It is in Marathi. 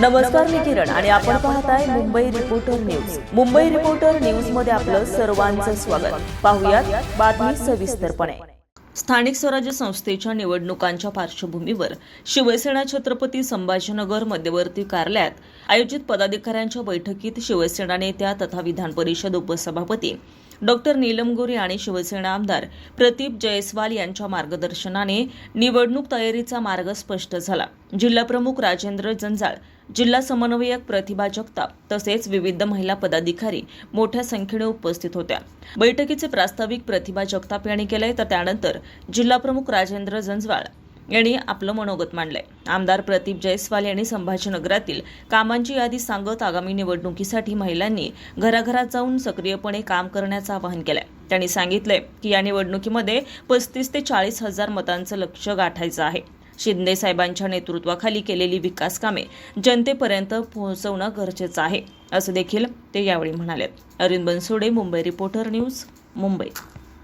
नमस्कार मी किरण आणि आपण पाहताय Mumbai reporter news Mumbai reporter न्यूजमध्ये आपलं सर्वांचं स्वागत. पाहुयात बातमी सविस्तरपणे. स्थानिक स्वराज्य संस्थेच्या निवडणुकांच्या पार्श्वभूमीवर शिवसेना छत्रपती संभाजीनगर मध्यवर्ती कार्यालयात आयोजित पदाधिकाऱ्यांच्या बैठकीत शिवसेना नेत्या तथा विधान परिषद उपसभापती डॉक्टर नीलम गोरे आणि शिवसेना आमदार प्रदीप जयस्वाल यांच्या मार्गदर्शनाने निवडणूक तयारीचा मार्ग स्पष्ट झाला. जिल्हाप्रमुख राजेंद्र जंजाळ जिल्हा समन्वयक प्रतिभा जगताप तसेच विविध महिला पदाधिकारी मोठ्या संख्येने उपस्थित होत्या. बैठकीचे प्रास्ताविक प्रतिभा जगताप यांनी केले तर त्यानंतर जिल्हाप्रमुख राजेंद्र जंजवाळ यांनी आपलं मनोगत मांडलंय. आमदार प्रदीप जयस्वाल यांनी संभाजीनगरातील कामांची यादी सांगत आगामी निवडणुकीसाठी महिलांनी घराघरात जाऊन सक्रियपणे काम करण्याचं आवाहन केलंय. त्यांनी सांगितलंय की या निवडणुकीमध्ये पस्तीस ते चाळीस हजार मतांचं लक्ष गाठायचं आहे. शिंदे साहेबांच्या नेतृत्वाखाली केलेली विकास कामे जनतेपर्यंत पोहोचवणं गरजेचं आहे असं देखील ते यावेळी म्हणाले अरविंद बनसोडे मुंबई रिपोर्टर न्यूज मुंबई.